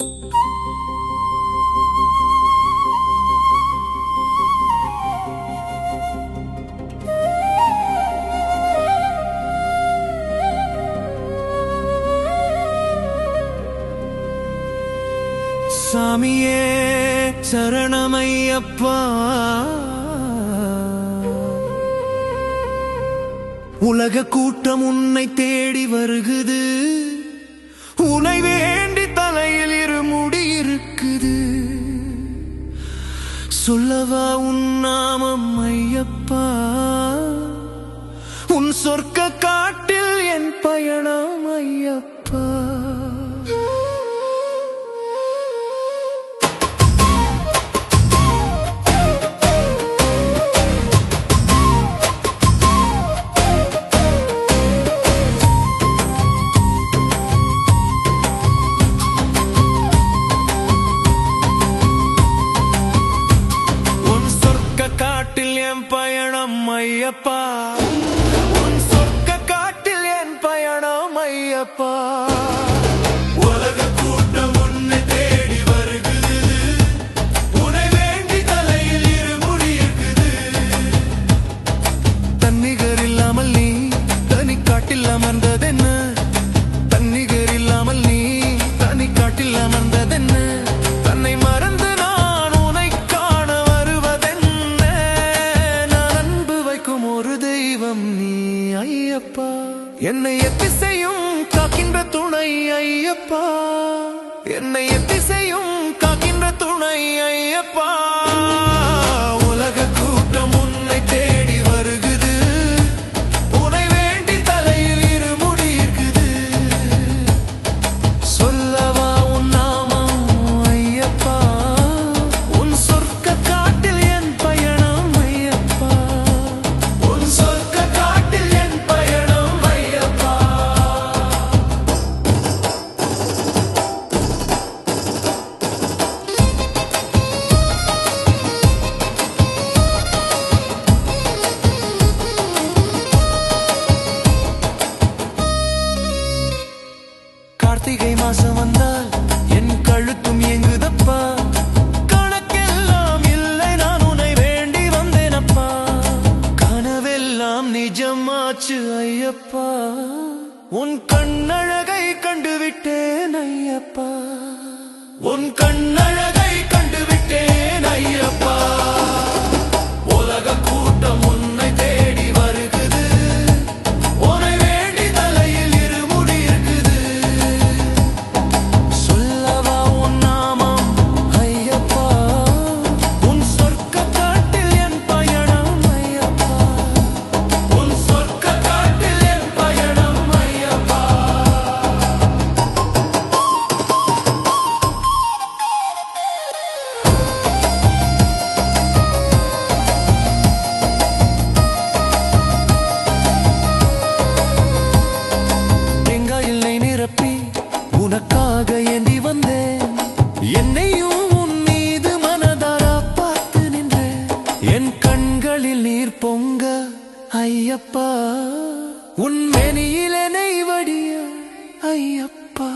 சாமியே சரணமையப்பா. உலக கூட்டம் உன்னை தேடி வருகுது. உனை வேண இயேசுவா உன் நாமம் ஐயப்பா? உன் சொர்க்க காட்டில் என் பயணம் ஐயப்பா. பயணம் ஐயப்பா உன் சொர்க்க காட்டில் என் பயணம் ஐயப்பா. என்னை எத்தி செய்யும் காக்கின்ற துணை ஐயப்பா. என்னை எத்தி செய்யும் காக்கின்ற துணை ஐயப்பா. கண்ணழகை கண்டுவிட்டேன் ஐயப்பா. உன் கண்ணழகை என்னையும் உன் மீது மனதாரா பார்த்து நின்றேன் என் கண்களில் நீர் பொங்க ஐயப்பா. உன் மெனியில் என்னை வடிய ஐயப்பா.